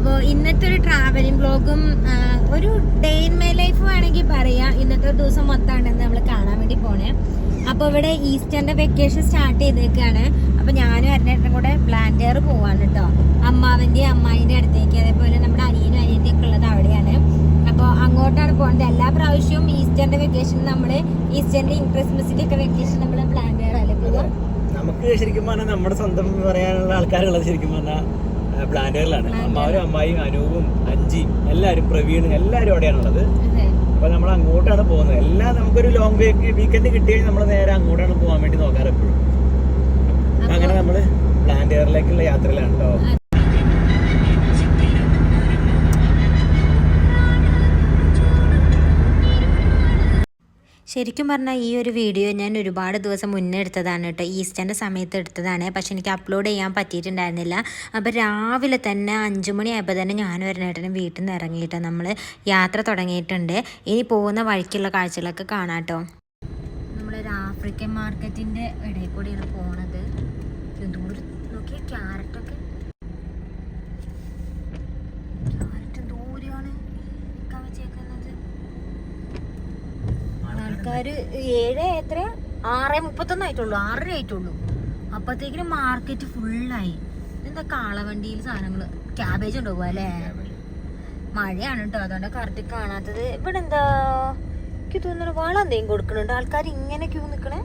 അപ്പോൾ ഇന്നത്തെ ഒരു ട്രാവലിംഗ് ബ്ലോഗും ഒരു ഡേ ഇൻ മൈ ലൈഫ് വേണമെങ്കിൽ പറയാം. ഇന്നത്തെ ഒരു ദിവസം മൊത്തമാണെന്ന് നമ്മൾ കാണാൻ വേണ്ടി പോണേ. അപ്പോൾ ഇവിടെ ഈസ്റ്ററിന്റെ വെക്കേഷൻ സ്റ്റാർട്ട് ചെയ്തേക്കാണ്. അപ്പോൾ ഞാനും അരനേട്ടനും കൂടെ പ്ലാന്റേർ പോവാണ് കേട്ടോ അമ്മാവന്റെ അമ്മായിന്റെ അടുത്തേക്ക് അതേപോലെ നമ്മുടെ അനിയനും അനിയന്റെ ഒക്കെ ഉള്ളത് അവിടെയാണ്. അപ്പോൾ അങ്ങോട്ടാണ് പോകുന്നത് എല്ലാ പ്രാവശ്യവും ഈസ്റ്ററിന്റെ വെക്കേഷൻ നമ്മൾ ഈസ്റ്ററിന്റെ ക്രിസ്മസിന്റെ ഒക്കെ വെക്കേഷൻ നമ്മൾ പ്ലാൻ അല്ലേ പോവാ നമുക്ക് ശരിക്കും പറഞ്ഞാൽ നമ്മുടെ സ്വന്തം പറയാനുള്ള ആൾക്കാരുള്ളത് ശരിക്കും പറഞ്ഞാൽ പ്ലാന്റുകളിലാണ്. അമ്മാവരും അമ്മായിയും അനൂപും അഞ്ചിയും എല്ലാവരും പ്രവീണും എല്ലാവരും അവിടെയാണുള്ളത്. അപ്പൊ നമ്മൾ അങ്ങോട്ടാണ് പോകുന്നത്. എല്ലാം നമുക്കൊരു ലോങ് വീക്കെൻഡ് കിട്ടിയാൽ നമ്മൾ നേരെ അങ്ങോട്ടാണ് പോകാൻ വേണ്ടി നോക്കാറ് എപ്പോഴും. അങ്ങനെ നമ്മൾ പ്ലാന്റുകളിലേക്കുള്ള യാത്രയിലാണ് കേട്ടോ ശരിക്കും പറഞ്ഞാൽ ഈ ഒരു വീഡിയോ ഞാൻ ഒരുപാട് ദിവസം മുന്നേ എടുത്തതാണ് കേട്ടോ. ഈസ്റ്ററിന്റെ സമയത്ത് എടുത്തതാണ്. പക്ഷെ എനിക്ക് അപ്ലോഡ് ചെയ്യാൻ പറ്റിയിട്ടുണ്ടായിരുന്നില്ല. അപ്പോൾ രാവിലെ തന്നെ അഞ്ച് മണിയായപ്പോൾ തന്നെ ഞാനും ഒരേട്ടനും വീട്ടിൽ നിന്ന് ഇറങ്ങിയിട്ട് നമ്മൾ യാത്ര തുടങ്ങിയിട്ടുണ്ട്. ഇനി പോകുന്ന വഴിക്കുള്ള കാഴ്ചകളൊക്കെ കാണാം കേട്ടോ. നമ്മളൊരു ആഫ്രിക്കൻ മാർക്കറ്റിന്റെ ഇടയിൽ കൂടിയാണ് പോണത് ദൂരം നോക്കിയ ക്യാരറ്റൊക്കെ ക്യാരറ്റ് ദൂരെയാണ് വിൽക്കാൻ വെച്ചേക്കുന്നത് ആൾക്കാര് ഏഴ് എത്ര ആറ് മുപ്പത്തൊന്നായിട്ടുള്ളൂ ആറര ആയിട്ടുള്ളൂ. അപ്പത്തേക്കിനും മാർക്കറ്റ് ഫുള്ളായി എന്താ കാളവണ്ടിയിൽ സാധനങ്ങൾ? ക്യാബേജ് ഉണ്ടാവുക അല്ലേ? മഴയാണ് കേട്ടോ അതുകൊണ്ട് കറക്റ്റ് കാണാത്തത്. ഇവിടെ എന്താ എനിക്ക് തോന്നുന്നു വളം എന്തെങ്കിലും കൊടുക്കണുണ്ട്. ആൾക്കാർ ഇങ്ങനെ ക്യൂ നിക്കണേ?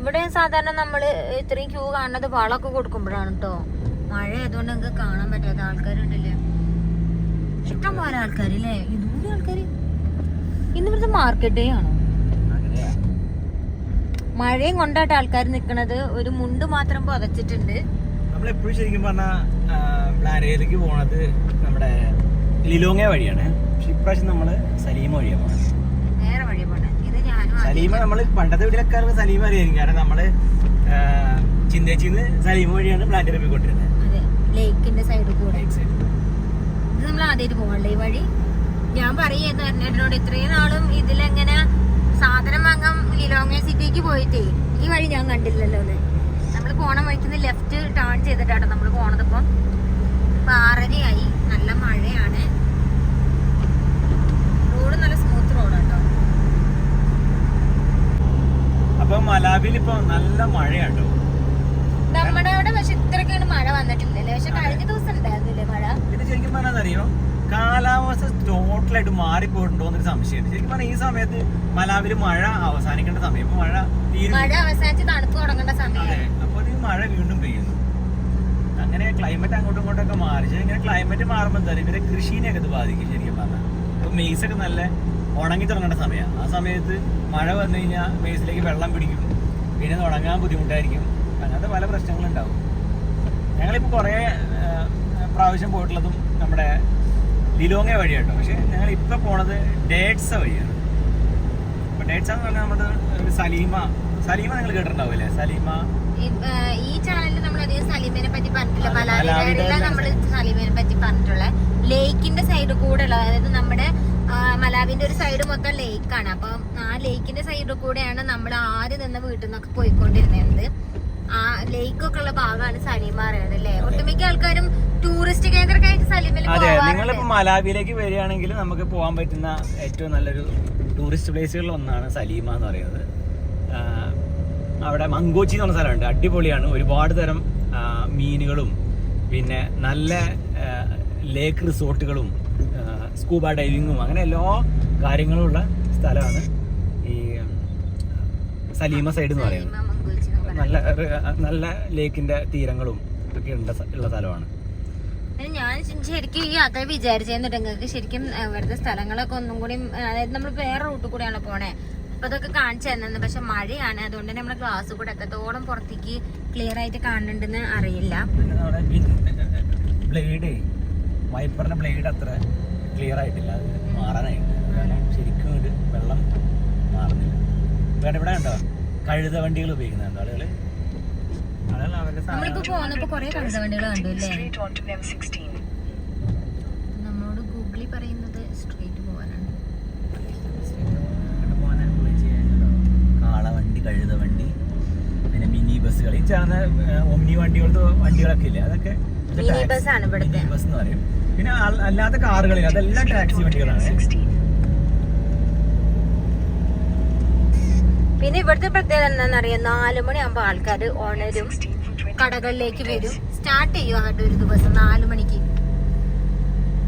ഇവിടെ സാധാരണ നമ്മൾ ഇത്രയും ക്യൂ കാണുന്നത് വളമൊക്കെ കൊടുക്കുമ്പോഴാണ് കേട്ടോ മഴ ആയതുകൊണ്ട് നിങ്ങൾക്ക് കാണാൻ പറ്റാത്ത ആൾക്കാരുണ്ടല്ലേ? ഇഷ്ടം പോലെ ആൾക്കാരില്ലേ ഇതുപോലെ ആൾക്കാര്. ഇന്ന് ഇവിടുത്തെ മാർക്കറ്റ് ഡേ ആണോ മഴയും കൊണ്ടായിട്ട് ആൾക്കാർ നിക്കണത്. ഒരു മുണ്ട് മാത്രം പുതച്ചിട്ടുണ്ട്. നമ്മളെപ്പോഴും ശരിക്കും പറഞ്ഞാൽ പ്ലാനേറിലേക്ക് പോണത് നമ്മുടെ ലിലോങ്ങ വഴിയാണ്. പക്ഷെ ഇപ്രാവശ്യം നമ്മൾ സലീമ വഴിയാണ് പോണത്. നേരെ വഴി പോണേ. ഇത് ഞാനും സലീമ നമ്മൾ പണ്ടത്തെ വീട്ടിലൊക്കെ സലീമ അറിയായിരിക്കും കാരണം നമ്മൾ ചിന്തേച്ചിന്ന് സലീമ വഴിയാണ് പ്ലാന്റേറി പോയിക്കൊണ്ടിരുന്നത് അതെ. ലേക്കിന്റെ സൈഡിൽ കൂടെ. Right side. ഇത് നമ്മൾ ആദ്യമായിട്ട് പോകണ്ടേ ഈ വഴി? ഞാൻ പറയുന്നത് എന്നോട് ഇത്രയും നാളും ഇതിലെങ്ങനെ സാധനം വാങ്ങാൻ ലിലോങ്ങ സിറ്റിക്ക് പോയിട്ടേ? ഈ വഴി ഞാൻ കണ്ടില്ലല്ലോ അത് നമ്മൾ പോണ വഴിക്കുന്ന ലെഫ്റ്റ് ടേൺ ചെയ്തിട്ടാണ് നമ്മൾ പോണത് ഇപ്പം. ആറരയായി. നല്ല മഴയാണ്. റോഡ് നല്ല സ്മൂത്ത് റോഡാട്ടോ അപ്പൊ മലാബിൽ ഇപ്പൊ നല്ല മഴയാട്ടോ. നമ്മുടെ അവിടെ പക്ഷെ ഇത്രയ്ക്കാണ് മഴ വന്നിട്ടില്ലല്ലേ പക്ഷെ കഴിഞ്ഞ ദിവസം ഉണ്ടായിരുന്നില്ലേ മഴ ഇത് ശരിക്കും പറഞ്ഞാൽ അറിയോ കാലാവസ്ഥ ടോട്ടലായിട്ട് മാറിപ്പോയിട്ടുണ്ടോ എന്നൊരു സംശയമുണ്ട്. ശരിക്കും പറഞ്ഞാൽ ഈ സമയത്ത് മലാവിൽ മഴ അവസാനിക്കേണ്ട സമയം. ഇപ്പൊ മഴ മഴ അവസാനിച്ച് തണുപ്പ് തുടങ്ങേണ്ട അതെ. അപ്പൊ ഈ മഴ വീണ്ടും പെയ്യുന്നു. അങ്ങനെ ക്ലൈമറ്റ് അങ്ങോട്ടും ഇങ്ങോട്ടൊക്കെ മാറി. മാറിച്ച് ഇങ്ങനെ ക്ലൈമറ്റ് മാറുമ്പോൾ എന്താ ഇവരെ കൃഷിനെയൊക്കെ ഇത് ബാധിക്കും ശരിക്കും പറഞ്ഞാൽ ഇപ്പൊ മെയ്സ് ഒക്കെ നല്ല ഉണങ്ങി തുടങ്ങേണ്ട സമയമാണ് ആ സമയത്ത് മഴ വന്നു കഴിഞ്ഞാൽ മെയ്സിലേക്ക് വെള്ളം പിടിക്കും. പിന്നെ ഉണങ്ങാൻ ബുദ്ധിമുട്ടായിരിക്കും. അങ്ങനത്തെ പല പ്രശ്നങ്ങളുണ്ടാവും. ഞങ്ങളിപ്പോൾ കുറേ പ്രാവശ്യം പോയിട്ടുള്ളതും നമ്മുടെ ലിലോങ്ങ വഴിയാട്ടോ. പക്ഷെ ഞങ്ങൾ ഇപ്പൊ പോണത് ഡേറ്റ്സ വഴിയാണ്. അപ്പൊ ഡേറ്റ്സ എന്ന് പറഞ്ഞാൽ നമ്മുടെ ഒരു സലീമ സലീമ നിങ്ങൾ കേട്ടിട്ടുണ്ടാവില്ലേ സലീമ. ഈ, ചാനലിൽ നമ്മൾ അധികം സലീമിനെ പറ്റി പറഞ്ഞിട്ടില്ല. നമ്മൾ സലീമിനെ പറ്റി പറഞ്ഞിട്ടുള്ള ലേക്കിന്റെ സൈഡ് കൂടെ ഉള്ള അതായത് നമ്മുടെ മലാവിന്റെ ഒരു സൈഡ് മൊത്തം ലേക്കാണ് അപ്പൊ ആ ലേക്കിന്റെ സൈഡിൽ കൂടെയാണ് നമ്മൾ ആദ്യം നിന്ന് വീട്ടിൽ നിന്നൊക്കെ പോയിക്കൊണ്ടിരുന്നത്. ലേക്കൊക്കെ ഉള്ള ഭാഗമാണ് സലീമ അറിയുന്നത് അല്ലേ? ഒട്ടുമിക്ക ആൾക്കാരും ടൂറിസ്റ്റ് കേന്ദ്രമായിട്ട് സലീമിൽ അതെ നിങ്ങളിപ്പോ മലാവിയിലേക്ക് വരികയാണെങ്കിൽ നമുക്ക് പോകാൻ പറ്റുന്ന ഏറ്റവും നല്ലൊരു ടൂറിസ്റ്റ് പ്ലേസുകളിൽ ഒന്നാണ് സലീമ എന്ന് പറയുന്നത്. അവിടെ മങ്കോച്ചി എന്ന് പറഞ്ഞ സ്ഥലമുണ്ട്. അടിപൊളിയാണ്. ഒരുപാട് തരം മീനുകളും പിന്നെ നല്ല ലേക്ക് റിസോർട്ടുകളും സ്കൂബ ഡൈവിങ്ങും അങ്ങനെ എല്ലാ കാര്യങ്ങളും ഉള്ള സ്ഥലമാണ് ഈ സലീമ സൈഡ് എന്ന് പറയുന്നത്. നല്ല നല്ല ലേക്കിന്റെ തീരങ്ങളും ഒക്കെ ഉള്ള സ്ഥ- ഉള്ള സ്ഥലമാണ്. ഞാൻ ശരിക്കും ഈ യാത്ര വിചാരിച്ചിരുന്നു നിങ്ങൾക്ക് ശരിക്കും ഇവിടുത്തെ സ്ഥലങ്ങളൊക്കെ ഒന്നും കൂടി അതായത് നമ്മൾ വേറെ റൂട്ടിൽ കൂടെയാണ് പോണേ? അപ്പൊ അതൊക്കെ കാണിച്ചു തന്നത് പക്ഷെ മഴയാണ്. അതുകൊണ്ട് തന്നെ നമ്മുടെ ഗ്ലാസ് കൂടെ എത്രത്തോളം പുറത്തേക്ക് ക്ലിയർ ആയിട്ട് കാണുന്നുണ്ടെന്ന് അറിയില്ല. ബ്ലേഡ് വൈപ്പറിന്റെ ബ്ലേഡ് അത്ര ക്ലിയർ ആയിട്ടില്ല. മാറാനായിട്ട്. ശരിക്കും വെള്ളം മാറുന്നില്ല. ഇവിടെ ഇവിടെ ഉണ്ടോ? കഴുത വണ്ടികൾ ഉപയോഗിക്കുന്നുണ്ട് ആളുകൾ അവരുടെ നമ്മളിപ്പോ പോന്നപ്പോ കൊറേ കഴുത വണ്ടികൾ കണ്ടു അല്ലേ? നമ്മോട് ഗൂഗിളിൽ പറയുന്നത് സ്ട്രീറ്റ് പോകാനാണ് കാളവണ്ടി കഴുത വണ്ടി പിന്നെ മിനി ബസ്സുകൾ ഈ ചേർന്ന ഒമ്നി വണ്ടികളുടെ വണ്ടികളൊക്കെ ഇല്ലേ? അതൊക്കെ മിനി ബസ് എന്ന് പറയും. പിന്നെ അല്ലാത്ത കാറുകളിൽ അതെല്ലാം ടാക്സി വണ്ടികളാണ്. പിന്നെ ഇവിടുത്തെ പ്രത്യേകത എന്താണെന്നറിയാം? നാലു മണിയാകുമ്പോൾ ആൾക്കാർ ഉണരും കടകളിലേക്ക് വരും. സ്റ്റാർട്ട് ചെയ്യും അങ്ങോട്ട് ഒരു ദിവസം നാലു മണിക്ക്.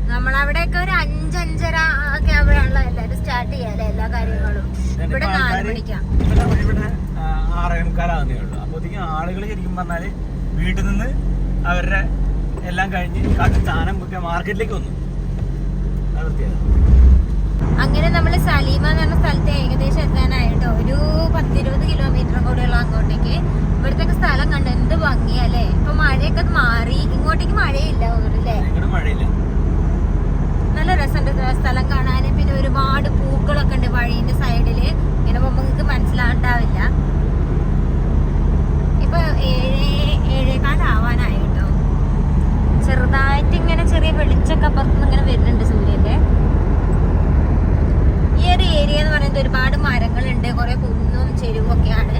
നമ്മളവിടെയൊക്കെ ഒരു അഞ്ചഞ്ചര ഒക്കെ ആവുമ്പോഴാണല്ലോ എല്ലാവരും സ്റ്റാർട്ട് ചെയ്യാല്ലേ എല്ലാ കാര്യങ്ങളും. ഇവിടെ നാലു മണിക്കാ. ഇവിടെ ഇവിടെ ആ, ആറേ ഉള്ളൂ. അപ്പോഴത്തേക്കും ആളുകൾ ശരിക്കും പറഞ്ഞാൽ വീട്ടിൽ നിന്ന് അവരുടെ എല്ലാം കഴിഞ്ഞ് കട- സാധനം മാർക്കറ്റിലേക്ക് വന്നു അത് പ്രത്യേകത അങ്ങനെ നമ്മൾ സലീമ എന്ന് പറഞ്ഞ സ്ഥലത്ത് ഏകദേശം എത്താനായിട്ടോ. ഒരു പത്തിരുപത് കിലോമീറ്ററും കൂടെയുള്ള അങ്ങോട്ടേക്ക്. ഇവിടുത്തെ സ്ഥലം കണ്ട് എന്ത് ഭംഗിയല്ലേ ഇപ്പൊ മഴയൊക്കെ മാറി. ഇങ്ങോട്ടേക്ക് മഴയില്ല തോന്നുന്നില്ലേ നല്ല രസമുണ്ട് സ്ഥലം കാണാൻ. പിന്നെ ഒരുപാട് പൂക്കളൊക്കെ ഉണ്ട് വഴീന്റെ സൈഡിൽ. ഇങ്ങനെ നമുക്ക് മനസ്സിലാണ്ടാവില്ല ഇപ്പൊ ഏഴേ ഏഴേക്കാലാവാനായി കേട്ടോ ചെറുതായിട്ട് ഇങ്ങനെ ചെറിയ വെളിച്ചൊക്കെ അപ്പുറത്തുനിന്ന് ഇങ്ങനെ വരുന്നുണ്ട് സൂര്യന്റെ ഒരു ഏരിയ എന്ന് പറയുന്നത് ഒരുപാട് മരങ്ങളുണ്ട്. കുറെ കുന്നും ചെരുവും ഒക്കെയാണ്.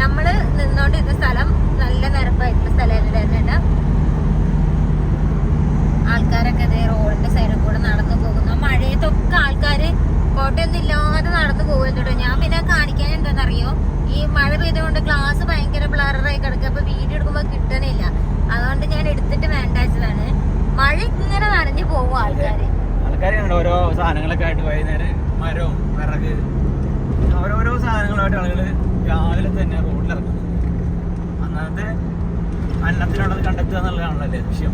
നമ്മൾ നിന്നോണ്ടിരുന്ന സ്ഥലം നല്ല നിരപ്പായിട്ടുള്ള സ്ഥലമായിരുന്നു. ആൾക്കാരൊക്കെ അതേ റോഡിന്റെ സൈഡിൽ കൂടെ നടന്നു പോകുന്നു. മഴയത്തൊക്കെ ആൾക്കാര് കോട്ടയൊന്നും ഇല്ലാതെ നടന്നു പോകുന്നുണ്ടോ ഞാൻ പിന്നെ കാണിക്കാൻ എന്താണെന്നറിയോ? ഈ മഴ പെയ്തുകൊണ്ട് ഗ്ലാസ് ഭയങ്കര ബ്ലറായി കിടക്കുക അപ്പൊ വീഡിയോ എടുക്കുമ്പോൾ കിട്ടണില്ല. അതുകൊണ്ട് ഞാൻ എടുത്തിട്ട് വേണ്ടാച്ചതാണ്. മഴ ഇങ്ങനെ നനഞ്ഞു പോകും ആൾക്കാര്. ആൾക്കാരെ ഓരോ സാധനങ്ങളൊക്കെ ആയിട്ട് വൈകുന്നേരം മരവും വിറക്. ഓരോരോ സാധനങ്ങളായിട്ട് ആളുകൾ രാവിലെ തന്നെ റോഡിലിറങ്ങുന്നത് അന്നത്തെ അന്നത്തിനുള്ളത് കണ്ടെത്തുക എന്നുള്ളതാണല്ലോ ലക്ഷ്യം.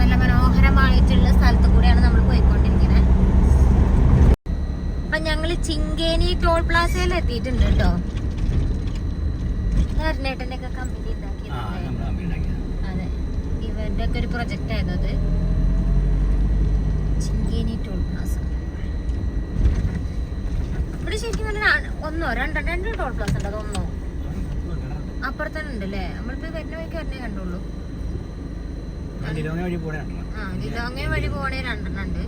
നല്ല മനോഹരമായിട്ടുള്ള സ്ഥലത്ത് കൂടെയാണ് നമ്മൾ പോയിക്കൊണ്ടിരിക്കുന്നത് അപ്പൊ ഞങ്ങൾ ചിങ്കേനി ടോൾ പ്ലാസയിൽ എത്തിയിട്ടുണ്ട് കേട്ടോ. ഹരിനേട്ടന്റെ ഒക്കെ കമ്പനി അമ്മയുണ്ടാക്കിയത് അതെ. ഇവരുടെ ഒക്കെ ഒരു പ്രൊജക്റ്റ് ആയിരുന്നു അത്. ചിങ്കേനി ടോൾ പ്ലാസ ഇവിടെ ശരിക്കും പറഞ്ഞാൽ ഒന്നോ രണ്ടോ രണ്ട് ടോൾ പ്ലാസ ഉണ്ട് അതൊന്നോ? അപ്പുറത്തന്നെ ഉണ്ടല്ലേ? നമ്മളിപ്പോ വരുന്ന വഴിക്ക് വരണേ കണ്ടുള്ളൂ. ലിലോങ്ങ ആ ദിലോങ്ങ വഴി പോണേ രണ്ടെണ്ണം ഉണ്ട്.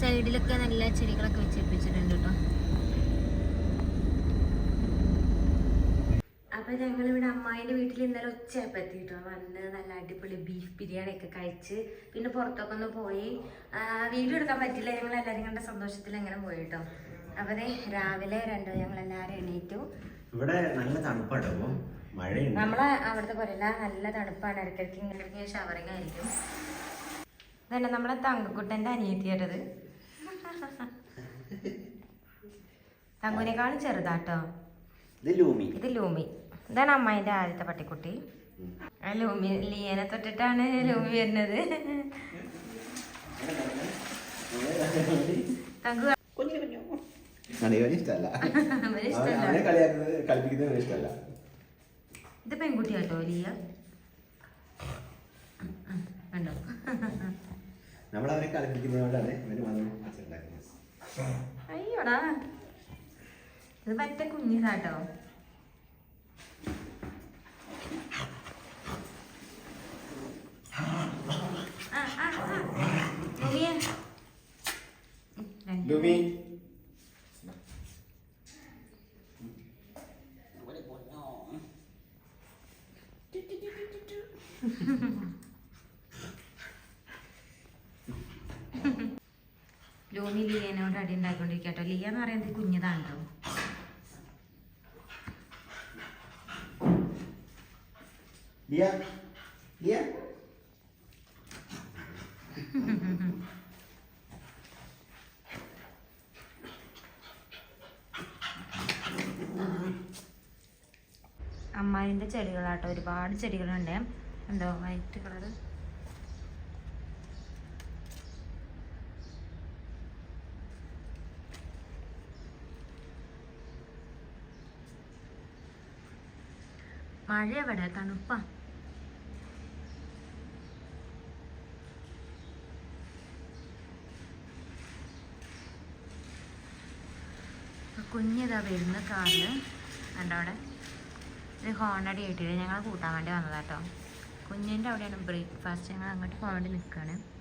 സൈഡിലൊക്കെ നല്ല ചെടികളൊക്കെ വെച്ചിപ്പിച്ചിട്ടുണ്ട് കേട്ടോ. അപ്പൊ ഞങ്ങൾ ഇവിടെ അമ്മായിന്റെ വീട്ടിൽ ഇന്നലെ ഉച്ചയപ്പം എത്തിയിട്ടോ വന്ന് നല്ല അടിപൊളി ബീഫ് ബിരിയാണി ഒക്കെ കഴിച്ച് പിന്നെ പുറത്തൊക്കെ ഒന്ന് പോയി. വീഡിയോ എടുക്കാൻ പറ്റില്ല. ഞങ്ങൾ എല്ലാവരും കണ്ട സന്തോഷത്തിൽ അങ്ങനെ പോയി കേട്ടോ. അപ്പൊ ദേ രാവിലെ രണ്ടോ ഞങ്ങൾ എല്ലാവരും എണീറ്റു. ഇവിടെ നല്ല തണുപ്പാട്ടോ മഴയുണ്ട്. നമ്മളെ അവിടുത്തെ പോലെ നല്ല തണുപ്പാണ്. ഇടയ്ക്കിടയ്ക്ക് ഇങ്ങനെ ഷവറിങ് ആയിരിക്കും. ഇതന്നെ നമ്മളെ തങ്കക്കുട്ടന്റെ അനിയത്തിയായിട്ടത്. തങ്കുവിനേക്കാളും ചെറുതാട്ടോ. ഇത് ലൂമി. ഇത് ലൂമി. ഇതാണ് അമ്മായിന്റെ ആദ്യത്തെ പട്ടിക്കുട്ടി. ലൂമി ലിയനെ തൊട്ടിട്ടാണ് ലൂമി വരുന്നത്. ഇത് പെൺകുട്ടിയാട്ടോ ലിയ. കണ്ടോ? നമ്മൾ അവരെ കളിപ്പിക്കുന്നതുകൊണ്ടാണ് വന്ന് അയ്യോടാ. ഇത് പറ്റ കുഞ്ഞിതാട്ടോ ആ, ആ, ആ. ലുമിയെ. ഉം, ലോമി ലിയനോട് അടി ഉണ്ടായിക്കൊണ്ടിരിക്കട്ടോ ലിയ എന്ന് പറയുന്നത് കുഞ്ഞതാണല്ലോ ലിയ ലിയ. അമ്മായിന്റെ ചെടികളാട്ടോ. ഒരുപാട് ചെടികളുണ്ട്. എന്തോ വൈറ്റ് കളർ. മഴ എവിടെ? തണുപ്പ. കുഞ്ഞിതാ വരുന്ന കാറിൽ കണ്ടോ അവിടെ? ഒരു ഹോണടി കിട്ടിയിട്ട് ഞങ്ങൾ കൂട്ടാൻ വേണ്ടി വന്നതാട്ടോ. കുഞ്ഞിന്റെ അവിടെയാണ് ബ്രേക്ക്ഫാസ്റ്റ്. ഞങ്ങൾ അങ്ങോട്ട് പോകാൻ വേണ്ടി നിൽക്കുകയാണ്.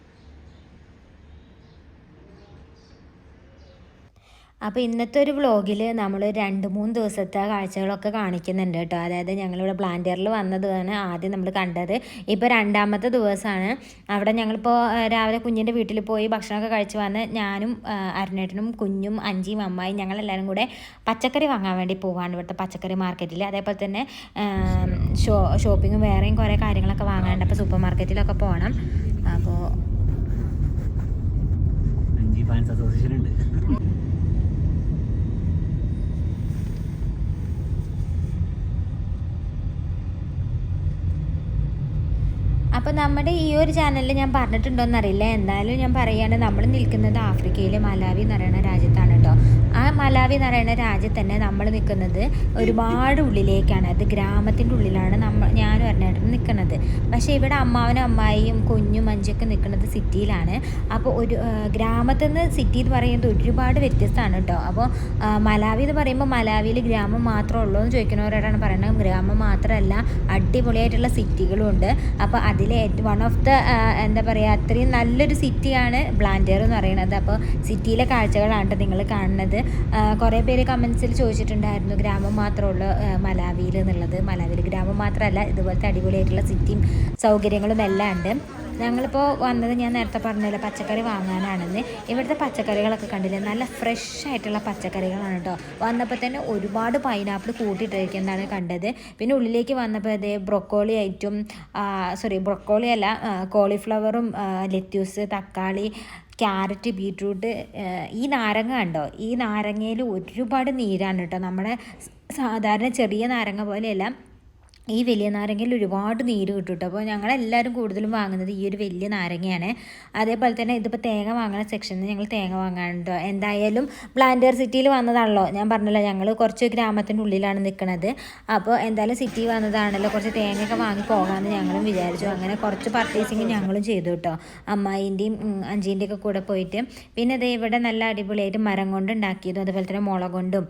അപ്പോൾ ഇന്നത്തെ ഒരു വ്ളോഗിൽ നമ്മൾ രണ്ട് മൂന്ന് ദിവസത്തെ കാഴ്ചകളൊക്കെ കാണിക്കുന്നുണ്ട് കേട്ടോ. അതായത് ഞങ്ങളിവിടെ പ്ലാന്ററിൽ വന്നതാണ് ആദ്യം നമ്മൾ കണ്ടത്. ഇപ്പോൾ രണ്ടാമത്തെ ദിവസമാണ് അവിടെ ഞങ്ങളിപ്പോൾ രാവിലെ കുഞ്ഞിന്റെ വീട്ടിൽ പോയി ഭക്ഷണമൊക്കെ കഴിച്ച് വന്ന് ഞാനും അരുണേട്ടനും കുഞ്ഞും അഞ്ചിയും അമ്മായും ഞങ്ങളെല്ലാവരും കൂടെ പച്ചക്കറി വാങ്ങാൻ വേണ്ടി പോവാണ് ഇവിടുത്തെ പച്ചക്കറി മാർക്കറ്റിൽ അതേപോലെ തന്നെ ഷോ ഷോപ്പിങ്ങും വേറെയും കുറേ കാര്യങ്ങളൊക്കെ വാങ്ങാനുണ്ട്. അപ്പോൾ സൂപ്പർ മാർക്കറ്റിലൊക്കെ പോകണം അപ്പോൾ അസോസിയേഷൻ ഉണ്ട്. അപ്പോൾ നമ്മുടെ ഈ ഒരു ചാനലിൽ ഞാൻ പറഞ്ഞിട്ടുണ്ടോയെന്ന് അറിയില്ല എന്തായാലും ഞാൻ പറയുകയാണ് നമ്മൾ നിൽക്കുന്നത് ആഫ്രിക്കയിലെ മലാവി എന്ന് പറയുന്ന രാജ്യത്താണ് കേട്ടോ. ആ മലാവി എന്ന് പറയുന്ന രാജ്യത്ത് തന്നെ നമ്മൾ നിൽക്കുന്നത് ഒരുപാട് ഉള്ളിലേക്കാണ്. അത് ഗ്രാമത്തിന്റെ ഉള്ളിലാണ് നമ്മൾ ഞാൻ പറഞ്ഞിട്ട് നിൽക്കുന്നത്. പക്ഷേ ഇവിടെ അമ്മാവനും അമ്മായിയും കുഞ്ഞും മഞ്ചൊക്കെ നിൽക്കുന്നത് സിറ്റിയിലാണ്. അപ്പോൾ ഒരു ഗ്രാമത്തിൽ നിന്ന് സിറ്റി എന്ന് പറയുന്നത് ഒരുപാട് വ്യത്യസ്തമാണ് കേട്ടോ. അപ്പോൾ മലാവി എന്ന് പറയുമ്പോൾ മലാവിയിൽ ഗ്രാമം മാത്രമേ ഉള്ളൂ എന്ന് ചോദിക്കുന്നവരോടാണ് പറയുന്നത്. ഗ്രാമം മാത്രമല്ല അടിപൊളിയായിട്ടുള്ള സിറ്റികളും ഉണ്ട്. അപ്പോൾ അതിലെ വൺ ഓഫ് ദ എന്താ പറയുക അത്രയും നല്ലൊരു സിറ്റിയാണ് ബ്ലാൻഡർ എന്ന് പറയുന്നത്. അപ്പോൾ സിറ്റിയിലെ കാഴ്ചകളാണ് നിങ്ങൾ കാണുന്നത്. കുറേ പേര് കമൻസിൽ ചോദിച്ചിട്ടുണ്ടായിരുന്നു ഗ്രാമം മാത്രമേ ഉള്ളൂ ആ, മലാവിയിൽ എന്നുള്ളത് മലാവിയിൽ ഗ്രാമം മാത്രമല്ല ഇതുപോലത്തെ അടിപൊളിയായിട്ടുള്ള സിറ്റിയും സൗകര്യങ്ങളും എല്ലാം ഉണ്ട്. ഞങ്ങളിപ്പോൾ വന്നത് ഞാൻ നേരത്തെ പറഞ്ഞില്ല പച്ചക്കറി വാങ്ങാനാണെന്ന്. ഇവിടുത്തെ പച്ചക്കറികളൊക്കെ കണ്ടില്ലേ നല്ല ഫ്രഷ് ആയിട്ടുള്ള പച്ചക്കറികളാണ് കേട്ടോ വന്നപ്പോൾ തന്നെ ഒരുപാട് പൈനാപ്പിൾ കൂട്ടിയിട്ടിരിക്കുന്നതാണ് കണ്ടത്. പിന്നെ ഉള്ളിലേക്ക് വന്നപ്പോൾ അതേ ബ്രൊക്കോളി ആയിട്ടും സോറി ബ്രൊക്കോളി അല്ല കോളിഫ്ലവറും ലെറ്റ്യൂസ് തക്കാളി ക്യാരറ്റ് ബീട്രൂട്ട് ഈ നാരങ്ങ കണ്ടോ? ഈ നാരങ്ങയിൽ ഒരുപാട് നീരാണ് കേട്ടോ നമ്മുടെ സാധാരണ ചെറിയ നാരങ്ങ പോലെയല്ല ഈ വലിയ നാരങ്ങയിൽ ഒരുപാട് നീര് കിട്ടും കേട്ടോ അപ്പോൾ ഞങ്ങളെല്ലാവരും കൂടുതലും വാങ്ങുന്നത് ഈ ഒരു വലിയ നാരങ്ങയാണ്. അതേപോലെ തന്നെ ഇതിപ്പോൾ തേങ്ങ വാങ്ങുന്ന സെക്ഷനിൽ ഞങ്ങൾ തേങ്ങ വാങ്ങാനുണ്ടോ എന്തായാലും പ്ലാന്റർ സിറ്റിയിൽ വന്നതാണല്ലോ. ഞാൻ പറഞ്ഞല്ലോ ഞങ്ങൾ കുറച്ച് ഗ്രാമത്തിന്റെ ഉള്ളിലാണ് നിൽക്കുന്നത് അപ്പോൾ എന്തായാലും സിറ്റി വന്നതാണല്ലോ. കുറച്ച് തേങ്ങയൊക്കെ വാങ്ങി പോകാമെന്ന് ഞങ്ങളും വിചാരിച്ചു. അങ്ങനെ കുറച്ച് പർച്ചേസിങ് ഞങ്ങളും ചെയ്തു കേട്ടോ. അമ്മായിന്റെയും അഞ്ചീന്റെയൊക്കെ കൂടെ പോയിട്ട്. പിന്നെ ദേ ഇവിടെ നല്ല അടിപൊളിയായിട്ട് മരം കൊണ്ട് ഉണ്ടാക്കിയതും അതുപോലെ തന്നെ മുള കൊണ്ടും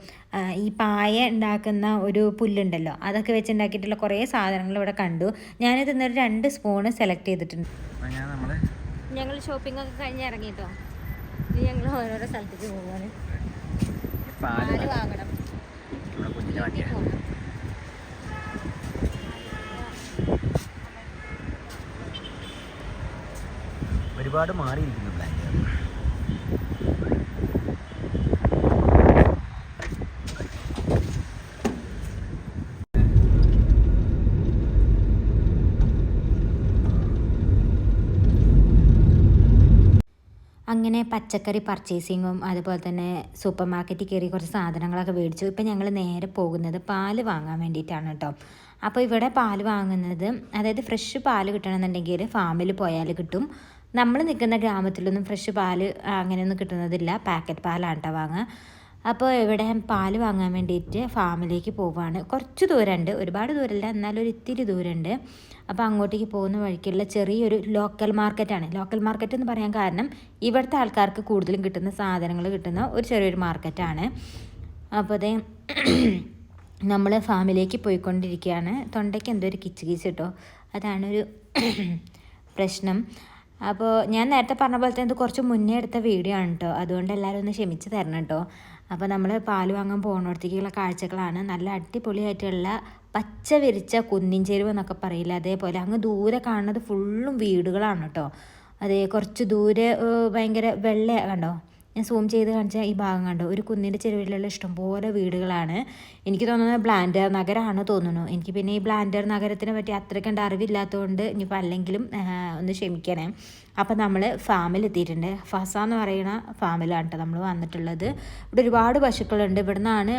ഈ പായ ഉണ്ടാക്കുന്ന ഒരു പുല്ലുണ്ടല്ലോ. അതൊക്കെ വെച്ച് ഉണ്ടാക്കിയിട്ടുള്ള കുറേ സാധനങ്ങൾ ഇവിടെ കണ്ടു. ഞാനിത് ഇന്നൊരു രണ്ട് സ്പൂണ് സെലക്ട് ചെയ്തിട്ടുണ്ട്. ഞങ്ങൾ ഷോപ്പിംഗ് ഒക്കെ കഴിഞ്ഞ് ഇറങ്ങിട്ടോ. ഇനി ഞങ്ങൾ ഓരോരോ സ്ഥലത്തേക്ക് പോവാണ്. പാൽ വാങ്ങണം. ഒരുപാട് മാറിയിരിക്കുന്നു പ്ലാന്റ് അങ്ങനെ പച്ചക്കറി പർച്ചേസിങ്ങും അതുപോലെ തന്നെ സൂപ്പർ മാർക്കറ്റിൽ കയറി കുറച്ച് സാധനങ്ങളൊക്കെ മേടിച്ചു. ഇപ്പം ഞങ്ങൾ നേരെ പോകുന്നത് പാൽ വാങ്ങാൻ വേണ്ടിയിട്ടാണ് കേട്ടോ. അപ്പോൾ ഇവിടെ പാൽ വാങ്ങുന്നത് അതായത് ഫ്രഷ് പാൽ കിട്ടണമെന്നുണ്ടെങ്കിൽ ഫാമിൽ പോയാൽ കിട്ടും. നമ്മൾ നിൽക്കുന്ന ഗ്രാമത്തിലൊന്നും ഫ്രഷ് പാൽ അങ്ങനെയൊന്നും കിട്ടുന്നതില്ല. പാക്കറ്റ് പാലാണ് കേട്ടോ വാങ്ങുക. അപ്പോൾ ഇവിടെ പാൽ വാങ്ങാൻ വേണ്ടിയിട്ട് ഫാമിലേക്ക് പോവാണ്. കുറച്ച് ദൂരമുണ്ട്. ഒരുപാട് ദൂരമില്ല എന്നാലും ഒരു ഇത്തിരി ദൂരമുണ്ട്. അപ്പോൾ അങ്ങോട്ടേക്ക് പോകുന്ന വഴിക്കുള്ള ചെറിയൊരു ലോക്കൽ മാർക്കറ്റാണ് ലോക്കൽ മാർക്കറ്റ് എന്ന് പറയാൻ കാരണം ഇവിടുത്തെ ആൾക്കാർക്ക് കൂടുതലും കിട്ടുന്ന സാധനങ്ങൾ കിട്ടുന്ന ഒരു ചെറിയൊരു മാർക്കറ്റാണ് അപ്പോൾ അതേ നമ്മൾ ഫാമിലേക്ക് പോയിക്കൊണ്ടിരിക്കുകയാണ്. തൊണ്ടയ്ക്ക് എന്തോ ഒരു കിച്ച് കിച്ച് അതാണൊരു പ്രശ്നം. അപ്പോൾ ഞാൻ നേരത്തെ പറഞ്ഞ പോലെ തന്നെ ഇത് കുറച്ച് മുന്നേ എടുത്ത വീഡിയോ ആണ് കേട്ടോ. അതുകൊണ്ട് എല്ലാവരും ഒന്ന് ക്ഷമിച്ച് തരണം കേട്ടോ. അപ്പോൾ നമ്മൾ പാൽ വാങ്ങാൻ പോകുന്നിടത്തേക്കുള്ള കാഴ്ചകളാണ്. നല്ല അടിപൊളിയായിട്ടുള്ള പച്ച വിരിച്ച കുന്നിൻ ചെരുവ് എന്നൊക്കെ പറയില്ല? അതേപോലെ അങ്ങ് ദൂരെ കാണുന്നത് ഫുള്ളും വീടുകളാണ് കേട്ടോ അതേ കുറച്ച് ദൂരെ ഭയങ്കര വെള്ള കണ്ടോ? ഞാൻ സൂം ചെയ്ത് കാണിച്ച ഈ ഭാഗം കണ്ടു? ഒരു കുന്നിന്റെ ചെരുവിലുള്ള ഇഷ്ടംപോലെ വീടുകളാണ്. എനിക്ക് തോന്നുന്നത് ബ്ലാൻഡർ നഗരമാണ് തോന്നുന്നു. എനിക്ക് പിന്നെ ഈ ബ്ലാൻഡർ നഗരത്തിനെ പറ്റി അത്രയ്ക്ക് കണ്ട് അറിവില്ലാത്തതുകൊണ്ട് ഇനിയിപ്പോൾ അല്ലെങ്കിലും ഒന്ന് ക്ഷമിക്കണേ. അപ്പോൾ നമ്മൾ ഫാമിൽ എത്തിയിട്ടുണ്ട് ഫസ എന്ന് പറയുന്ന ഫാമിലാണ് കേട്ടോ നമ്മൾ വന്നിട്ടുള്ളത്. ഇവിടെ ഒരുപാട് പശുക്കളുണ്ട്. ഇവിടെ നിന്നാണ്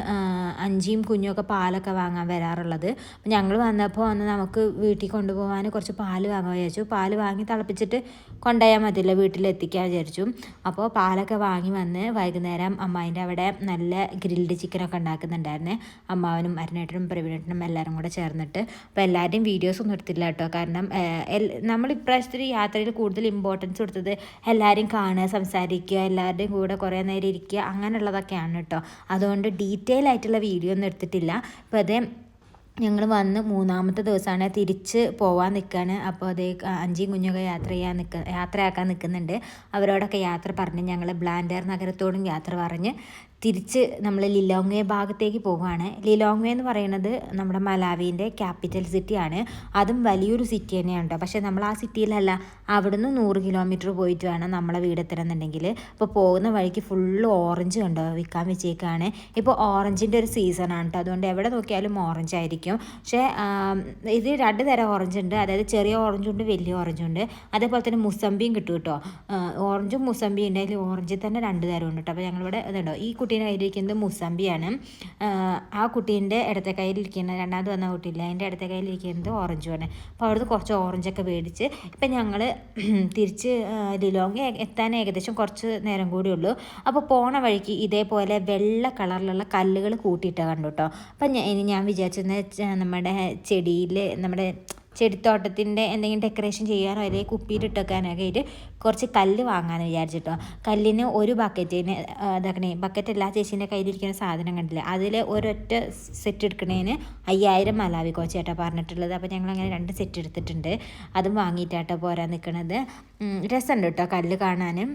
അഞ്ചിയും കുഞ്ഞും ഒക്കെ പാലൊക്കെ വാങ്ങാൻ വരാറുള്ളത്. അപ്പോൾ ഞങ്ങൾ വന്നപ്പോൾ വന്ന് നമുക്ക് വീട്ടിൽ കൊണ്ടുപോകാൻ കുറച്ച് പാൽ വാങ്ങാൻ വിചാരിച്ചു. പാൽ വാങ്ങി തിളപ്പിച്ചിട്ട് കൊണ്ടുപോയാൽ മതിയല്ലോ വീട്ടിലെത്തിക്കാൻ വിചാരിച്ചു. അപ്പോൾ പാലൊക്കെ വാങ്ങി വന്ന് വൈകുന്നേരം അമ്മായിന്റെ അവിടെ നല്ല ഗ്രിൽഡ് ചിക്കനൊക്കെ ഉണ്ടാക്കുന്നുണ്ടായിരുന്നെ. അമ്മാവനും അരുണേട്ടനും പ്രവീണേട്ടനും എല്ലാവരും കൂടെ ചേർന്നിട്ട്. അപ്പോൾ എല്ലാവരുടെയും വീഡിയോസ് ഒന്നും എടുത്തില്ല കേട്ടോ കാരണം നമ്മൾ ഇപ്രാവശ്യത്തെ യാത്രയിൽ കൂടുതൽ ഇമ്പോർട്ടൻസ് കൊടുത്തത് എല്ലാവരും കാണുക സംസാരിക്കുക എല്ലാവരുടെയും കൂടെ കുറേ നേരം ഇരിക്കുക അങ്ങനെയുള്ളതൊക്കെയാണ് കേട്ടോ അതുകൊണ്ട് ഡീറ്റെയിൽ ആയിട്ടുള്ള വീഡിയോ ഒന്നും എടുത്തിട്ടില്ല. അപ്പോൾ അതേ ഞങ്ങൾ വന്ന് മൂന്നാമത്തെ ദിവസമാണ് തിരിച്ച് പോവാൻ നിൽക്കുകയാണ് അപ്പോൾ അതേ അഞ്ചിയും കുഞ്ഞൊക്കെ യാത്ര ചെയ്യാൻ നിൽക്ക യാത്രയാക്കാൻ നിൽക്കുന്നുണ്ട് അവരോടൊക്കെ യാത്ര പറഞ്ഞ് ഞങ്ങൾ ബ്ലാൻഡർ നഗരത്തോടും യാത്ര പറഞ്ഞ് തിരിച്ച് നമ്മൾ ലിലോങ്വേ ഭാഗത്തേക്ക് പോവുകയാണ്. ലിലോങ്വേ എന്ന് പറയുന്നത് നമ്മുടെ മലാവിന്റെ ക്യാപിറ്റൽ സിറ്റിയാണ്. അതും വലിയൊരു സിറ്റി തന്നെയാണ് കേട്ടോ പക്ഷേ നമ്മൾ ആ സിറ്റിയിലല്ല അവിടുന്ന് നൂറ് കിലോമീറ്റർ പോയിട്ട് വേണം നമ്മളെ വീട് വീടെത്തണമെന്നുണ്ടെങ്കിൽ ഇപ്പോൾ പോകുന്ന വഴിക്ക് ഫുള്ള് ഓറഞ്ച് കണ്ടോ? വിൽക്കാൻ വെച്ചേക്കാണ്. ഇപ്പോൾ ഓറഞ്ചിന്റെ ഒരു സീസണാണ് കേട്ടോ അതുകൊണ്ട് എവിടെ നോക്കിയാലും ഓറഞ്ച് ആയിരിക്കും. പക്ഷേ ഇത് രണ്ട് തരം ഓറഞ്ച് ഉണ്ട്. അതായത് ചെറിയ ഓറഞ്ചും ഉണ്ട് വലിയ ഓറഞ്ചും ഉണ്ട്. അതേപോലെ തന്നെ മുസമ്പിയും കിട്ടും കേട്ടോ ഓറഞ്ചും മുസമ്പിയും ഉണ്ട്. അതിൽ ഓറഞ്ചിൽ തന്നെ രണ്ട് തരം ഉണ്ട് കേട്ടോ അപ്പോൾ ഞങ്ങളിവിടെ ഇതുണ്ടോ? ഈ കുട്ടീന്റെ കയ്യിലിരിക്കുന്നത് മുസമ്പിയാണ്. ആ, കുട്ടീന്റെ ഇടത്തെ കയ്യിലിരിക്കുന്ന രണ്ടാമത് വന്ന കുട്ടിയില്ല അതിന്റെ ഇടത്തെ കയ്യിലിരിക്കുന്നത് ഓറഞ്ചുമാണ് അപ്പോൾ അവിടുന്ന് കുറച്ച് ഓറഞ്ചൊക്കെ മേടിച്ച് ഇപ്പം ഞങ്ങൾ തിരിച്ച് ലിലോങ് എത്താൻ ഏകദേശം കുറച്ച് നേരം കൂടി ഉള്ളൂ. അപ്പോൾ പോണ വഴിക്ക് ഇതേപോലെ വെള്ള കളറിലുള്ള കല്ലുകൾ കൂട്ടിയിട്ട് കണ്ടു കേട്ടോ അപ്പം ഞാൻ ഇനി ഞാൻ വിചാരിച്ചെന്ന് വെച്ചാൽ നമ്മുടെ ചെടിയിൽ നമ്മുടെ ചെടിത്തോട്ടത്തിന്റെ എന്തെങ്കിലും ഡെക്കറേഷൻ ചെയ്യാനോ അല്ലെങ്കിൽ കുപ്പിയിലിട്ടൊക്കാനൊക്കെ ആയിട്ട് കുറച്ച് കല്ല് വാങ്ങാമെന്ന് വിചാരിച്ചിട്ടോ. കല്ലിന് ഒരു ബക്കറ്റിന് ഇതാക്കണേ ബക്കറ്റ് എല്ലാ ചേച്ചീന്റെ കയ്യിലിരിക്കുന്ന സാധനം കണ്ടില്ല? അതിൽ ഒരൊറ്റ സെറ്റ് എടുക്കണേന് അയ്യായിരം മലാവി കോച്ചേട്ടാ പറഞ്ഞിട്ടുള്ളത്. അപ്പോൾ ഞങ്ങൾ അങ്ങനെ രണ്ട് സെറ്റ് എടുത്തിട്ടുണ്ട്. അതും വാങ്ങിയിട്ടാട്ടോ പോരാൻ നിൽക്കണത് രസമുണ്ട് കേട്ടോ കല്ല് കാണാനും.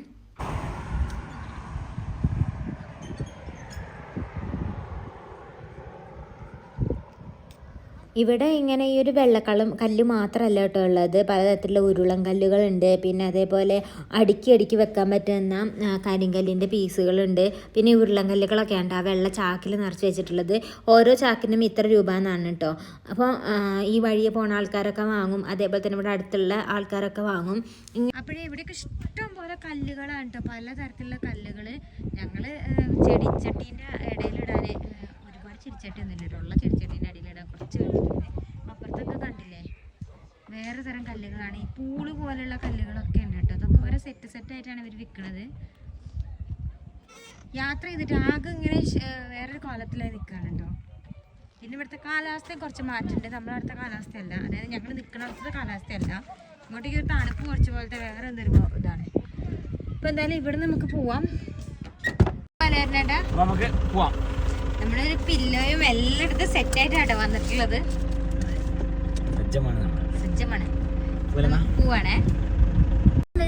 ഇവിടെ ഇങ്ങനെ ഈ ഒരു വെള്ളക്കള്ളം കല്ല് മാത്രമല്ല കേട്ടോ ഉള്ളത്. പലതരത്തിലുള്ള ഉരുളൻ കല്ലുകളുണ്ട്. പിന്നെ അതേപോലെ അടുക്കി അടുക്കി വെക്കാൻ പറ്റുന്ന കരിങ്കല്ലിന്റെ പീസുകളുണ്ട്. പിന്നെ ഉരുളൻ കല്ലുകളൊക്കെ ഉണ്ട്. ആ വെള്ള ചാക്കിൽ നിറച്ച് വെച്ചിട്ടുള്ളത്. ഓരോ ചാക്കിനും ഇത്ര രൂപ എന്നാണ് കേട്ടോ. അപ്പോൾ ഈ വഴിയെ പോണ ആൾക്കാരൊക്കെ വാങ്ങും. അതേപോലെ തന്നെ ഇവിടെ അടുത്തുള്ള ആൾക്കാരൊക്കെ വാങ്ങും. അപ്പോഴേ ഇവിടെയൊക്കെ ഇഷ്ടം പോലെ കല്ലുകളാണ് കേട്ടോ. പലതരത്തിലുള്ള കല്ലുകൾ. ഞങ്ങൾ ചെടിച്ചട്ടീന്റെ ഇടയിലിടാൻ ഒരുപാട് ചെടിച്ചട്ടി ഒന്നുമില്ല. ഉള്ള ചെടിച്ചട്ടീന്റെ ഇടയിലിടാൻ കുറച്ച് കഴിഞ്ഞിട്ടുണ്ട് അപ്പുറത്തൊക്കെ കണ്ടില്ലേ? വേറെ തരം കല്ലുകളാണ്. ഈ പൂൾ പോലുള്ള കല്ലുകളൊക്കെ ഉണ്ട് കേട്ടോ. അതൊക്കെ ഓരോ സെറ്റ് സെറ്റ് ആയിട്ടാണ് ഇവർ വിൽക്കുന്നത് യാത്ര ചെയ്തിട്ട് ആകെ ഇങ്ങനെ വേറൊരു കോലത്തിലായി നിൽക്കുകയാണ് കേട്ടോ. പിന്നെ ഇവിടുത്തെ കാലാവസ്ഥയും കുറച്ച് മാറ്റമുണ്ട്. നമ്മുടെ അടുത്ത കാലാവസ്ഥയല്ല. അതായത് ഞങ്ങൾ നിൽക്കുന്ന അടുത്ത കാലാവസ്ഥയല്ല. ഇങ്ങോട്ടേക്ക് ഒരു തണുപ്പ് കുറച്ച് പോലത്തെ വേറെ എന്തൊരു ഇതാണ്. ഇപ്പൊ എന്തായാലും ഇവിടെ നമുക്ക് പോവാം. നമുക്ക് പോവാം. നമ്മുടെ ഒരു പില്ലോയും എല്ലാം എടുത്ത് സെറ്റ് ആയിട്ടാണ് വന്നിട്ടുള്ളത്. സജ്ജമാണ്? പോവാണേ.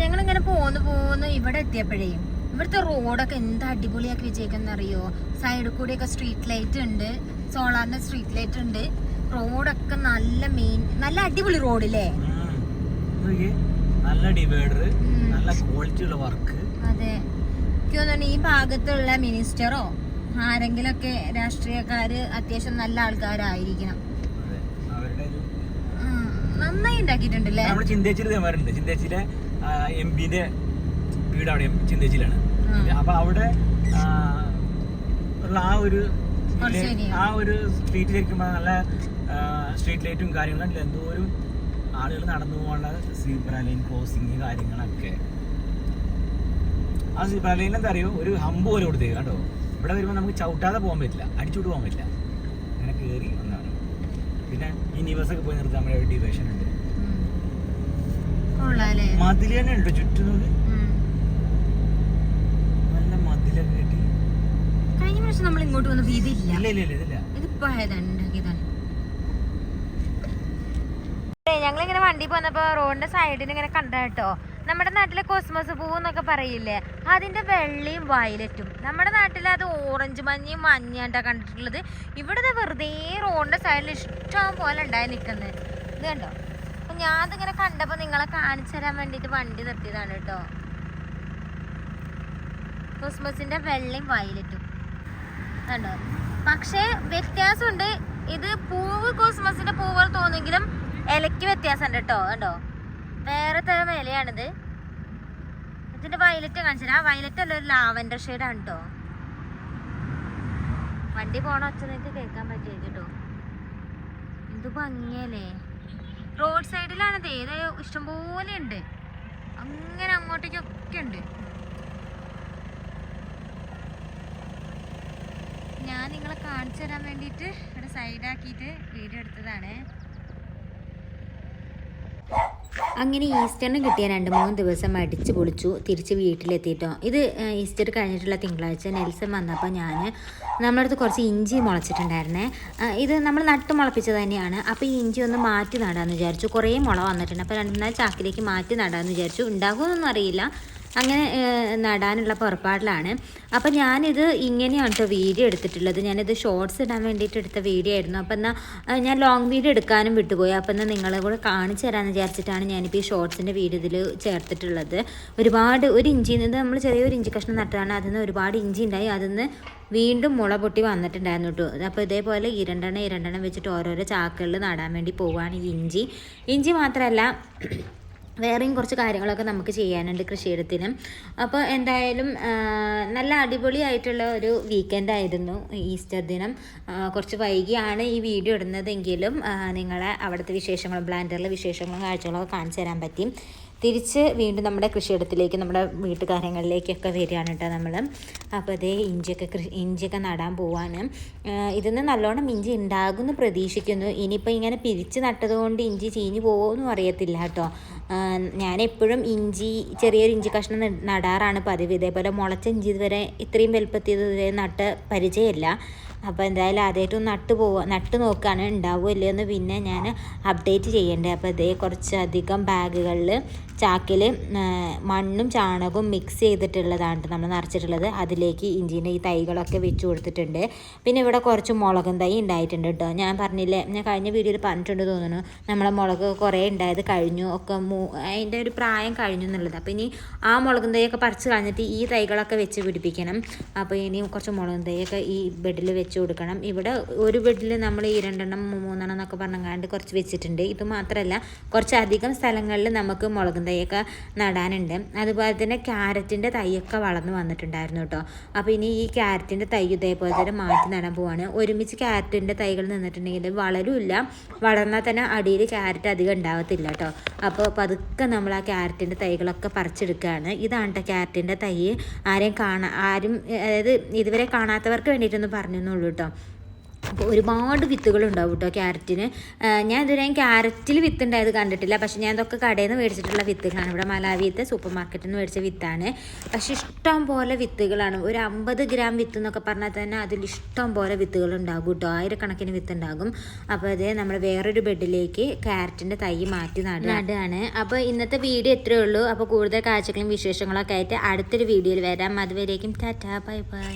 ഞങ്ങൾ ഇങ്ങനെ പോന്ന് പോന്ന് ഇവിടെ എത്തിയപ്പോഴേ ഇവിടുത്തെ റോഡൊക്കെ എന്ത് അടിപൊളിയാക്കി വെച്ചേക്കെന്നറിയോ സൈഡിൽ കൂടിയൊക്കെ സ്ട്രീറ്റ് ലൈറ്റ് ഉണ്ട് സോളാറിന്റെ സ്ട്രീറ്റ് ലൈറ്റ് ഉണ്ട്. റോഡൊക്കെ നല്ല മെയിൻ നല്ല അടിപൊളി റോഡില്ലേ. നല്ല ഡിവൈഡർ നല്ല ക്വാളിറ്റി ഉള്ള വർക്ക് അതെ. എനിക്ക് തോന്നുന്നു ഈ ഭാഗത്തുള്ള മിനിസ്റ്ററോ ആരെങ്കിലൊക്കെ രാഷ്ട്രീയക്കാര് അത്യാവശ്യം നല്ല ആൾക്കാരായിരിക്കണം. ഒരു നന്നായി ഉണ്ടാക്കിയിട്ടുണ്ടല്ലേ? നമ്മുടെ ചിന്തേച്ചിയിൽ ഇതേമാരുണ്ട് ചിന്തേച്ചിയിലെ എം പിന്റെ വീട് അവിടെ ചിന്തേച്ചിയിലാണ് അപ്പൊ അവിടെ ആ, ഉള്ള ആ ഒരു. ആ ഒരു സ്ട്രീറ്റ് ശരിക്കും നല്ല സ്ട്രീറ്റ് ലൈറ്റും കാര്യങ്ങളും ഉണ്ടല്ലോ. എന്തോരം ആളുകൾ നടന്നു പോകാനുള്ള സീബ്ര ലൈൻ ക്രോസിങ് കാര്യങ്ങളൊക്കെ. ആ സീബ്ര ലൈൻ എന്താ അറിയോ? ഒരു ഹമ്പ് പോലെ കൊടുത്തേക്ക് കേട്ടോ ഇവിടെ വരുമ്പോൾ നമുക്ക് ചവിട്ടാതെ പോകാൻ പറ്റില്ല അടിച്ചോട്ട് പോകാൻ പറ്റില്ല. അങ്ങനെ കയറി വന്നാണ് പിന്നെ ഈ നിവസൊക്കെ പോയി നിർത്താൻ നമ്മുടെ ഡിവേഷൻ ഉണ്ട്. മതിൽ തന്നെ ഉണ്ട് ചുറ്റും നല്ല മതിലൊക്കെ കിട്ടി. കഴിഞ്ഞ പ്രാവശ്യം നമ്മൾ ഇങ്ങോട്ട് വന്നപ്പോ ഇതില്ല. ഇല്ല ഇല്ല ഇതില്ല. ഇതിപ്പോ ഉണ്ടാക്കിയതാണ് ഞങ്ങളിങ്ങനെ വണ്ടി പോന്നപ്പോ റോഡിന്റെ സൈഡിൽ ഇങ്ങനെ കണ്ടോ നമ്മുടെ നാട്ടിലെ കോസ്മോസ് പൂ എന്നൊക്കെ പറയില്ലേ? അതിന്റെ വെള്ളയും വയലറ്റും. നമ്മുടെ നാട്ടിൽ അത് ഓറഞ്ച് മഞ്ഞയും മഞ്ഞ കണ്ടിട്ടുള്ളത്. ഇവിടെ ദേ വെറുതെ റോഡിന്റെ സൈഡിൽ ഇഷ്ടം പോലെ ഉണ്ടായി നിൽക്കുന്നത് ഇത് കണ്ടോ? അപ്പൊ ഞാൻ അതിങ്ങനെ കണ്ടപ്പോ നിങ്ങളെ കാണിച്ചു തരാൻ വേണ്ടിട്ട് വണ്ടി നിർത്തിയതാണ് കേട്ടോ. കോസ്മോസിന്റെ വെള്ളയും വയലറ്റും. കണ്ടോ? പക്ഷേ വ്യത്യാസമുണ്ട്. ഇത് പൂവ് കോസ്മസിന്റെ പൂവുകൾ തോന്നുമെങ്കിലും ഇലയ്ക്ക് വ്യത്യാസമുണ്ട് കേട്ടോ. കണ്ടോ? വേറെ തരം ഇലയാണിത്. ഇതിന്റെ വയലറ്റ് കാണിച്ചത് ആ വയലറ്റ് അല്ല ഒരു ലാവൻഡർ ഷെയ്ഡാണ് കേട്ടോ വണ്ടി പോണ ഒച്ച നിങ്ങക്ക് കേൾക്കാൻ പറ്റിയ കേട്ടോ എന്ത് ഭംഗിയല്ലേ. റോഡ് സൈഡിലാണത് ഏത് ഇഷ്ടംപോലെ ഉണ്ട്. അങ്ങനെ അങ്ങോട്ടേക്കൊക്കെ ഉണ്ട്. ഞാൻ നിങ്ങളെ കാണിച്ചു തരാൻ വേണ്ടിയിട്ട് ഇവിടെ സൈഡാക്കിയിട്ട് വീഡിയോ എടുത്തതാണ്. അങ്ങനെ ഈസ്റ്ററിന് കിട്ടിയ രണ്ട് മൂന്ന് ദിവസം അടിച്ച് പൊളിച്ചു തിരിച്ച് വീട്ടിലെത്തിയിട്ടോ. ഇത് ഈസ്റ്റർ കഴിഞ്ഞിട്ടുള്ള തിങ്കളാഴ്ച നെൽസൺ വന്നപ്പോൾ ഞാൻ നമ്മളടുത്ത് കുറച്ച് ഇഞ്ചി മുളച്ചിട്ടുണ്ടായിരുന്നേ. ഇത് നമ്മൾ നട്ട് മുളപ്പിച്ചത് തന്നെയാണ്. അപ്പോൾ ഈ ഇഞ്ചി ഒന്ന് മാറ്റി നടാമെന്ന് വിചാരിച്ചു. കുറേ മുള വന്നിട്ടുണ്ട്. അപ്പോൾ രണ്ട് ചാക്കിലേക്ക് മാറ്റി നടാമെന്ന് വിചാരിച്ചു. ഉണ്ടാകുമെന്നൊന്നും അറിയില്ല. അങ്ങനെ നടാനുള്ള പുറപ്പാടിലാണ്. അപ്പോൾ ഞാനിത് ഇങ്ങനെയാണ് കേട്ടോ വീഡിയോ എടുത്തിട്ടുള്ളത്. ഞാനിത് ഷോർട്സ് ഇടാൻ വേണ്ടിയിട്ട് എടുത്ത വീഡിയോ ആയിരുന്നു. അപ്പം എന്നാൽ ഞാൻ ലോങ് വീഡിയോ എടുക്കാനും വിട്ടുപോയി. അപ്പം എന്നാൽ നിങ്ങളെ കൂടെ കാണിച്ചു തരാമെന്ന് വിചാരിച്ചിട്ടാണ് ഞാനിപ്പോൾ ഈ ഷോർട്സിന്റെ വീഡിയോ ഇതിൽ ചേർത്തിട്ടുള്ളത്. ഒരുപാട് ഒരു ഇഞ്ചി നിന്ന് നമ്മൾ ചെറിയൊരു ഇഞ്ചി കഷ്ണം നട്ടതാണ്. അതിൽ നിന്ന് ഒരുപാട് ഇഞ്ചി ഉണ്ടായി. അതിൽ നിന്ന് വീണ്ടും മുള പൊട്ടി വന്നിട്ടുണ്ടായിരുന്നു കേട്ടോ അപ്പോൾ ഇതേപോലെ ഇരണ്ടെണ്ണം ഇരണ്ടെണ്ണം വെച്ചിട്ട് ഓരോരോ ചാക്കുകളിൽ നടാൻ വേണ്ടി പോവുകയാണ് ഇഞ്ചി. ഇഞ്ചി മാത്രമല്ല വേറെയും കുറച്ച് കാര്യങ്ങളൊക്കെ നമുക്ക് ചെയ്യാനുണ്ട് കൃഷിയിടത്തിന്. അപ്പോൾ എന്തായാലും നല്ല അടിപൊളിയായിട്ടുള്ള ഒരു വീക്കെൻഡ് ആയിരുന്നു ഈസ്റ്റർ ദിനം. കുറച്ച് വൈകിയാണ് ഈ വീഡിയോ ഇടുന്നതെങ്കിലും നിങ്ങളെ അവിടുത്തെ വിശേഷങ്ങളും ബ്ലാൻഡറിലെ വിശേഷങ്ങളും കാഴ്ചകളൊക്കെ കാണിച്ചു തരാൻ പറ്റി. തിരിച്ച് വീണ്ടും നമ്മുടെ കൃഷിയിടത്തിലേക്ക് നമ്മുടെ വീട്ടുകാര്യങ്ങളിലേക്കൊക്കെ വരികയാണ് കേട്ടോ നമ്മൾ അപ്പോൾ അതേ ഇഞ്ചിയൊക്കെ കൃഷി ഇഞ്ചിയൊക്കെ നടാൻ പോവാണ്. ഇതിൽ നിന്ന് നല്ലോണം ഇഞ്ചി ഉണ്ടാകുമെന്ന് പ്രതീക്ഷിക്കുന്നു. ഇനിയിപ്പോൾ ഇങ്ങനെ പിരിച്ച് നട്ടതുകൊണ്ട് ഇഞ്ചി ചീഞ്ഞു പോകുമെന്നും അറിയത്തില്ല കേട്ടോ. ഞാൻ എപ്പോഴും ഇഞ്ചി ചെറിയൊരു ഇഞ്ചി കഷ്ണം നടാറാണ് പതിവ്. ഇതേപോലെ മുളച്ച ഇഞ്ചി ഇതുവരെ ഇത്രയും വലുപ്പത്തിൽ ഇതുവരെ നട്ട് പരിചയമില്ല. അപ്പോൾ എന്തായാലും ആദ്യമായിട്ട് നട്ട് പോവുക നട്ട് നോക്കുകയാണ് ഇല്ലയോ എന്ന് പിന്നെ ഞാൻ അപ്ഡേറ്റ് ചെയ്യണ്ടേ. അപ്പോൾ ഇതേ കുറച്ചധികം ബാഗുകളിൽ ചാക്കിൽ മണ്ണും ചാണകവും മിക്സ് ചെയ്തിട്ടുള്ളതാണ് നമ്മൾ നിറച്ചിട്ടുള്ളത്. അതിലേക്ക് ഇഞ്ചിന്റെ ഈ തൈകളൊക്കെ വെച്ച് കൊടുത്തിട്ടുണ്ട്. പിന്നെ ഇവിടെ കുറച്ച് മുളകും തൈ ഉണ്ടായിട്ടുണ്ട് കേട്ടോ ഞാൻ പറഞ്ഞില്ലേ ഞാൻ കഴിഞ്ഞ വീഡിയോയിൽ പറഞ്ഞിട്ടുണ്ട് തോന്നുന്നു. നമ്മളെ മുളക് കുറേ ഉണ്ടായത് കഴിഞ്ഞു ഒക്കെ മൂ അതിന്റെ ഒരു പ്രായം കഴിഞ്ഞു എന്നുള്ളത്. അപ്പോൾ ഇനി ആ മുളകും തൈയൊക്കെ പറിച്ച് കളഞ്ഞിട്ട് ഈ തൈകളൊക്കെ വെച്ച് പിടിപ്പിക്കണം. അപ്പോൾ ഇനി കുറച്ച് മുളകും തൈയൊക്കെ ഈ ബെഡിൽ വെച്ച് കൊടുക്കണം. ഇവിടെ ഒരു ബെഡിൽ നമ്മൾ ഈ രണ്ടെണ്ണം മൂന്നെണ്ണം എന്നൊക്കെ പറഞ്ഞങ്ങാണ്ട് കുറച്ച് വെച്ചിട്ടുണ്ട്. ഇത് മാത്രമല്ല കുറച്ചധികം സ്ഥലങ്ങളിൽ നമുക്ക് മുളകും തൈയൊക്കെ നടാനുണ്ട്. അതുപോലെ തന്നെ ക്യാരറ്റിന്റെ തൈയൊക്കെ വളർന്ന് വന്നിട്ടുണ്ടായിരുന്നു കേട്ടോ. അപ്പോൾ ഇനി ഈ ക്യാരറ്റിന്റെ തൈ ഇതേപോലെ തന്നെ മാറ്റി നടാൻ പോവാണ്. ഒരുമിച്ച് ക്യാരറ്റിന്റെ തൈകൾ നിന്നിട്ടുണ്ടെങ്കിൽ വളരുമില്ല. വളർന്നാൽ തന്നെ അടിയിൽ ക്യാരറ്റ് അധികം ഉണ്ടാവത്തില്ല കേട്ടോ. അപ്പോൾ പതുക്കെ നമ്മൾ ആ ക്യാരറ്റിന്റെ തൈകളൊക്കെ പറിച്ചെടുക്കുകയാണ്. ഇതാണ് കേട്ടോ ക്യാരറ്റിന്റെ തൈ. ആരെയും കാണാ ആരും അതായത് ഇതുവരെ കാണാത്തവർക്ക് വേണ്ടിയിട്ടൊന്ന് പറഞ്ഞെന്നുള്ളൂ കേട്ടോ. അപ്പോൾ ഒരുപാട് വിത്തുകൾ ഉണ്ടാവും കേട്ടോ ക്യാരറ്റിന്. ഞാൻ ഇതുവരെ ക്യാരറ്റിൽ വിത്ത് ഉണ്ടായത് കണ്ടിട്ടില്ല. പക്ഷേ ഞാൻ ഇതൊക്കെ കടയിൽ നിന്ന് മേടിച്ചിട്ടുള്ള വിത്തുകളാണ്. ഇവിടെ മലാവിയത്തെ സൂപ്പർ മാർക്കറ്റിൽ നിന്ന് മേടിച്ച വിത്താണ്. പക്ഷെ ഇഷ്ടം പോലെ വിത്തുകളാണ്. ഒരു അമ്പത് ഗ്രാം വിത്ത് എന്നൊക്കെ പറഞ്ഞാൽ തന്നെ അതിൽ ഇഷ്ടം പോലെ വിത്തുകൾ ഉണ്ടാകും കേട്ടോ. ആയിരക്കണക്കിന് വിത്ത് ഉണ്ടാകും അപ്പോൾ അത് നമ്മൾ വേറൊരു ബെഡിലേക്ക് ക്യാരറ്റിന്റെ തൈ മാറ്റി നടുക. നടുകയാണ്. അപ്പോൾ ഇന്നത്തെ വീഡിയോ ഇത്രയേ ഉള്ളൂ. അപ്പോൾ കൂടുതൽ കാഴ്ചകളും വിശേഷങ്ങളൊക്കെ ആയിട്ട് അടുത്തൊരു വീഡിയോയിൽ വരാം. അതുവരേക്കും ടാറ്റാ. Bye bye.